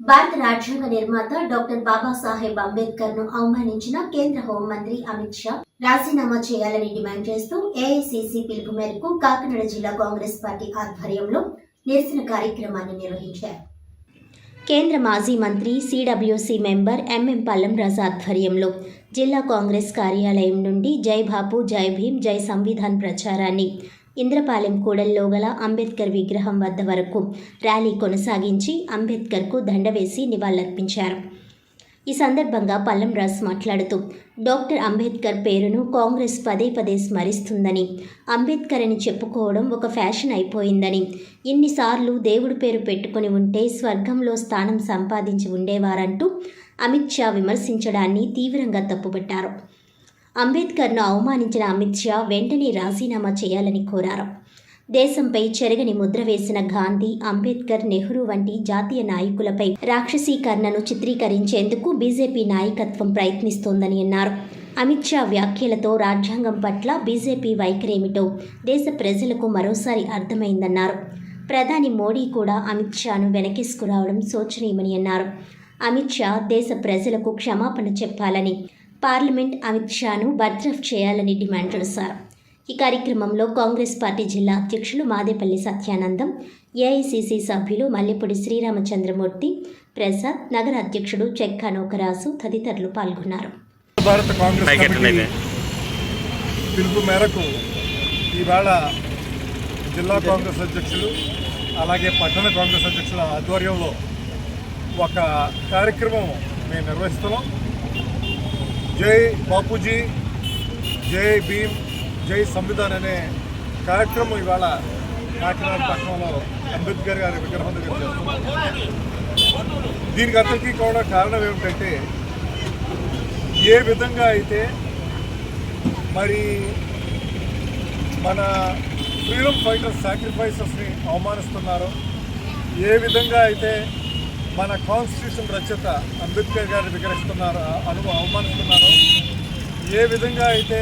భారత రాజ్యాంగ నిర్మాత డాక్టర్ బాబాసాహెబ్ అంబేద్కర్ను అవమానించిన కేంద్ర హోంమంత్రి అమిత్ షా రాజీనామా చేయాలని డిమాండ్ చేస్తూ ఏఐసిసి పిలుపు మేరకు కాకినాడ జిల్లా కాంగ్రెస్ పార్టీ ఆధ్వర్యంలో నిరసన కార్యక్రమాన్ని నిర్వహించారు. కేంద్ర మాజీ మంత్రి సిడబ్ల్యూసి మెంబర్ ఎంఎం పల్లం ఆధ్వర్యంలో జిల్లా కాంగ్రెస్ కార్యాలయం నుండి జై బాపు జై భీమ్ జై సంవిధాన్ ప్రచారాన్ని ఇంద్రపాలెం కూడల్లో గల అంబేద్కర్ విగ్రహం వద్ద వరకు ర్యాలీ కొనసాగించి అంబేద్కర్కు దండ వేసి నివాళులర్పించారు. ఈ సందర్భంగా పల్లం రాజ్ మాట్లాడుతూ డాక్టర్ అంబేద్కర్ పేరును కాంగ్రెస్ పదే పదే స్మరిస్తుందని అంబేద్కర్ అని చెప్పుకోవడం ఒక ఫ్యాషన్ అయిపోయిందని ఇన్నిసార్లు దేవుడి పేరు పెట్టుకుని ఉంటే స్వర్గంలో స్థానం సంపాదించి ఉండేవారంటూ అమిత్ షా విమర్శించడాన్ని తీవ్రంగా తప్పుపట్టారు. అంబేద్కర్ను అవమానించిన అమిత్ షా వెంటనే రాజీనామా చేయాలని కోరారు. దేశంపై చెరగని ముద్ర వేసిన గాంధీ అంబేద్కర్ నెహ్రూ వంటి జాతీయ నాయకులపై రాక్షసీకరణను చిత్రీకరించేందుకు బీజేపీ నాయకత్వం ప్రయత్నిస్తోందని అన్నారు. అమిత్ షా వ్యాఖ్యలతో రాజ్యాంగం పట్ల బీజేపీ వైఖరేమిటో దేశ ప్రజలకు మరోసారి అర్థమైందన్నారు. ప్రధాని మోడీ కూడా అమిత్ షాను వెనకేసుకురావడం శోచనీయమని అన్నారు. అమిత్ షా దేశ ప్రజలకు క్షమాపణ చెప్పాలని పార్లమెంట్ అమిత్ షాను బర్తరఫ్ చేయాలని డిమాండ్ చేశారు. ఈ కార్యక్రమంలో కాంగ్రెస్ పార్టీ జిల్లా అధ్యక్షులు మాదేపల్లి సత్యానందం ఏఐసిసి సభ్యులు మల్లెపూడి శ్రీరామచంద్రమూర్తి ప్రసాద్ నగర అధ్యక్షుడు చెక్కా నౌకరాజు తదితరులు పాల్గొన్నారు. భారత కాంగ్రెస్? పిలుపు మేరకు ఈవేళ జిల్లా కాంగ్రెస్ అధ్యక్షులు అలాగే పట్టణ కాంగ్రెస్ అధ్యక్షుల ఆధ్వర్యంలో ఒక కార్యక్రమం మేము నిర్వహిస్తున్నాం. జై బాపూజీ జై భీమ్ జై సంవిధాన్ అనే కార్యక్రమం ఇవాళ కాకినాడ పట్టణంలో అంబేద్కర్ గారి విగ్రహం దగ్గర చేస్తున్నాం దీనికి అందరికీ కూడా కారణం ఏమిటంటే ఏ విధంగా అయితే మరి మన ఫ్రీడమ్ ఫైటర్స్ సాక్రిఫైసెస్ని అవమానిస్తున్నారో ఏ విధంగా అయితే మన కాన్స్టిట్యూషన్ రచయిత అంబేద్కర్ గారిని విగ్రహిస్తున్నారు అను అవమానిస్తున్నారు. ఏ విధంగా అయితే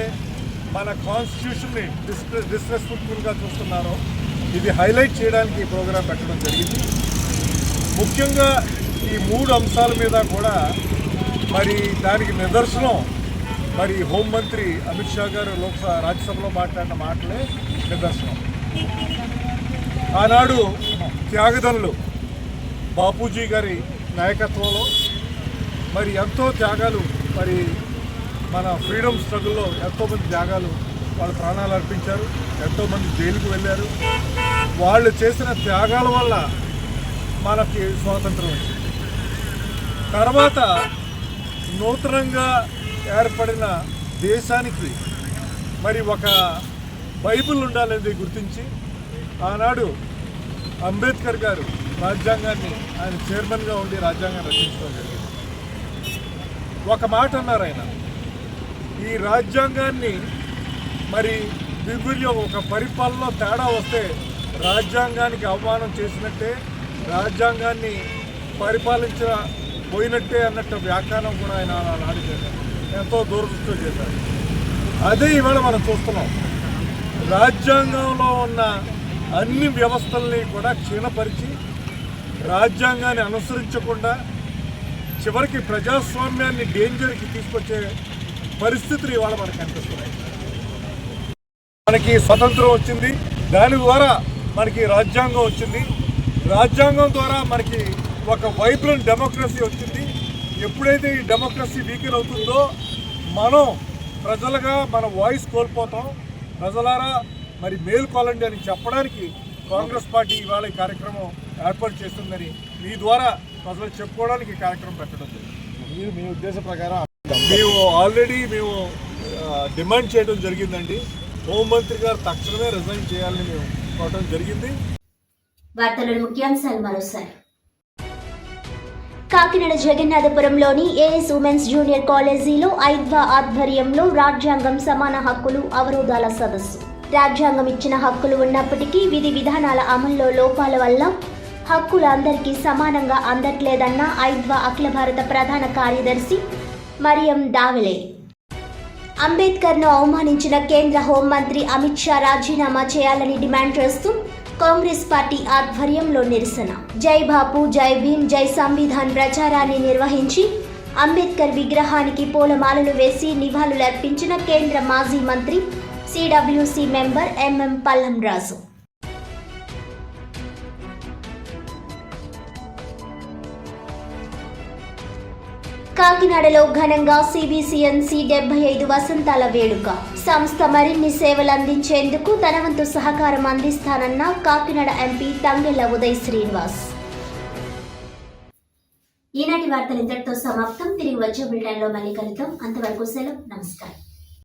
మన కాన్స్టిట్యూషన్ని డిస్ప్రెస్ డిస్రెస్పెక్ట్ఫుల్గా చూస్తున్నారో ఇది హైలైట్ చేయడానికి ఈ ప్రోగ్రాం పెట్టడం జరిగింది. ముఖ్యంగా ఈ మూడు అంశాల మీద కూడా మరి దానికి నిదర్శనం మరి హోంమంత్రి అమిత్ షా గారు లోక్సభ రాజ్యసభలో మాట్లాడిన మాటలే నిదర్శనం. ఆనాడు త్యాగదనులు బాపూజీ గారి నాయకత్వంలో మరి ఎంతో త్యాగాలు మరి మన ఫ్రీడమ్ స్ట్రగుల్లో ఎంతోమంది త్యాగాలు వాళ్ళ ప్రాణాలు అర్పించారు ఎంతోమంది జైలుకు వెళ్ళారు. వాళ్ళు చేసిన త్యాగాల వల్ల మనకి స్వాతంత్రం వచ్చింది. తర్వాత నూతనంగా ఏర్పడిన దేశానికి మరి ఒక బైబిల్ ఉండాలనేది గుర్తించి ఆనాడు అంబేద్కర్ గారు రాజ్యాంగాన్ని ఆయన చైర్మన్గా ఉండి రాజ్యాంగాన్ని రచించడం జరిగింది. ఒక మాట అన్నారు ఆయన. ఈ రాజ్యాంగాన్ని మరి దిగ్విజయం ఒక పరిపాలనలో తేడా వస్తే రాజ్యాంగానికి అవమానం చేసినట్టే రాజ్యాంగాన్ని పరిపాలించిన పోయినట్టే అన్నట్టు వ్యాఖ్యానం కూడా ఆయన నాడు చేశారు. ఎంతో దూరదృష్టితో చేశారు. అదే ఇవాళ మనం చూస్తున్నాం. రాజ్యాంగంలో ఉన్న అన్ని వ్యవస్థల్ని కూడా క్షీణపరిచి రాజ్యాంగాన్ని అనుసరించకుండా చివరికి ప్రజాస్వామ్యాన్ని డేంజర్కి తీసుకొచ్చే పరిస్థితులు ఇవాళ మనకు కనిపిస్తున్నాయి. మనకి స్వతంత్రం వచ్చింది. దాని ద్వారా మనకి రాజ్యాంగం వచ్చింది. రాజ్యాంగం ద్వారా మనకి ఒక వైబ్రెంట్ డెమోక్రసీ వచ్చింది. ఎప్పుడైతే ఈ డెమోక్రసీ వీకెన్ అవుతుందో మనం ప్రజలుగా మన వాయిస్ కోల్పోతాం. ప్రజలారా మరి మేల్కోవాలండి అని చెప్పడానికి కాంగ్రెస్ పార్టీ ఇవాళ ఈ కార్యక్రమం ఏర్పాటు చేస్తుందని మీ ద్వారా ప్రజలు చెప్పుకోవడానికి ఈ కార్యక్రమం పెట్టడం జరిగింది. మీరు మీ ఉద్దేశ ప్రకారం మేము ఆల్రెడీ మేము డిమాండ్ చేయడం జరిగిందండి. హోంమంత్రి గారు తక్షణమే రిజైన్ చేయాలని మేము కోవడం జరిగింది. కాకినాడ జగన్నాథపురంలోని ఏఎస్ ఉమెన్స్ జూనియర్ కాలేజీలో ఐద్వా ఆధ్వర్యంలో రాజ్యాంగం సమాన హక్కులు అవరోధాల సదస్సు. రాజ్యాంగం ఇచ్చిన హక్కులు ఉన్నప్పటికీ విధి విధానాల అమల్లో లోపాల వల్ల హక్కులు అందరికీ సమానంగా అందట్లేదన్న ఐద్వా అఖిల భారత ప్రధాన కార్యదర్శి మరియం దావెలే. అంబేద్కర్ను అవమానించిన కేంద్ర హోంమంత్రి అమిత్ షా రాజీనామా చేయాలని డిమాండ్ చేస్తూ కాంగ్రెస్ పార్టీ ఆధ్వర్యంలో నిరసన. జై బాపు జై భీమ్ జై సంవిధాన్ ప్రచారాన్ని నిర్వహించి అంబేద్కర్ విగ్రహానికి పూలమాలలు వేసి నివాళులర్పించిన కేంద్ర మాజీ మంత్రి CWC member MM Pallam Raju కాకినాడలో ఘనంగా సిబిసిఎన్సి డెబ్బై ఐదు వసంతాల వేడుక. సంస్థ మరిన్ని సేవలు అందించేందుకు తన వంతు సహకారం అందిస్తానన్న కాకినాడ ఎంపీ తంగెళ్ళ ఉదయ్ శ్రీనివాస్. ఈనాటి వార్తలు ఇంతటితో సమాప్తం. తిరిగి వచ్చే బులెటిన్లో మళ్ళీ కలుద్దాం. అంతవరకు సెలవు. నమస్కారం.